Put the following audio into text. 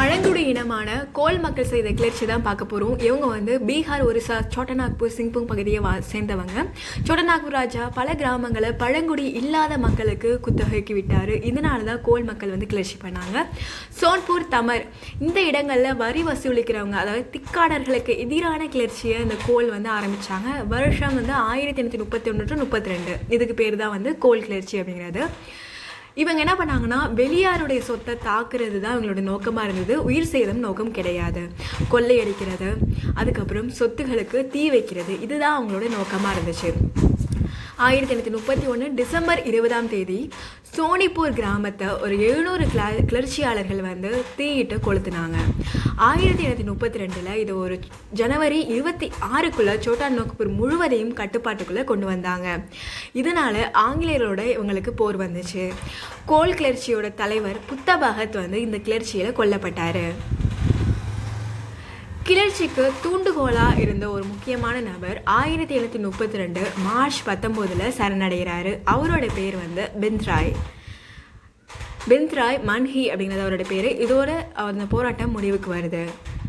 பழங்குடி இனமான கோல் மக்கள் செய்த கிளர்ச்சி தான் பார்க்க போகிறோம் இவங்க வந்து பீகார் ஒரிசா சோட்டநாக்பூர் சிங்பூங் பகுதியை வா சேர்ந்தவங்க. சோட்டநாக்பூர் ராஜா பல கிராமங்களை பழங்குடி இல்லாத மக்களுக்கு குத்தகைக்கு விட்டார். இதனால தான் கோல் மக்கள் வந்து கிளர்ச்சி பண்ணாங்க. சோன்பூர் தமர் இந்த இடங்களில் வரி வசூலிக்கிறவங்க அதாவது திக்காடர்களுக்கு எதிரான கிளர்ச்சியை இந்த கோல் வந்து ஆரம்பித்தாங்க வருஷம் வந்து ஆயிரத்தி எண்ணூற்றி முப்பத்தி ஒன்று டு முப்பத்தி ரெண்டு. இதுக்கு பேர் தான் வந்து கோல் கிளர்ச்சி அப்படிங்கிறது. இவங்க என்ன பண்ணாங்கன்னா வெளியாருடைய சொத்தை தாக்குறது தான் இவங்களோட நோக்கமாக இருந்தது. உயிர் சேதம் நோக்கம் கிடையாது. கொள்ளையடிக்கிறது. அதுக்கப்புறம் சொத்துகளுக்கு தீ வைக்கிறது. இதுதான் அவங்களோட நோக்கமாக இருந்துச்சு. ஆயிரத்தி எண்ணூற்றி முப்பத்தி ஒன்று டிசம்பர் இருபதாம் தேதி சோனிப்பூர் கிராமத்தை ஒரு எழுநூறு கிளா கிளர்ச்சியாளர்கள் வந்து தீயிட்டு கொளுத்துனாங்க. ஆயிரத்தி எண்ணூற்றி முப்பத்தி ரெண்டில் இது ஒரு ஜனவரி இருபத்தி ஆறுக்குள்ளே சோட்டா நோக்பூர் முழுவதையும் கட்டுப்பாட்டுக்குள்ளே கொண்டு வந்தாங்க. இதனால் ஆங்கிலேயரோட இவங்களுக்கு போர் வந்துச்சு. கோல் கிளர்ச்சியோட தலைவர் புத்த பகத் வந்து இந்த கிளர்ச்சியில் கொல்லப்பட்டார். கிளர்ச்சிக்கு தூண்டுகோலாக இருந்த ஒரு முக்கியமான நபர் ஆயிரத்தி எழுநூற்றி முப்பத்தி ரெண்டு மார்ச் பத்தொம்போதில் சரணடைகிறாரு. அவரோட பேர் வந்து பிந்த்ராய் பிந்த்ராய் மன்ஹி அப்படிங்கிறது அவரோட பேர். இதோட அந்த போராட்டம் முடிவுக்கு வருது.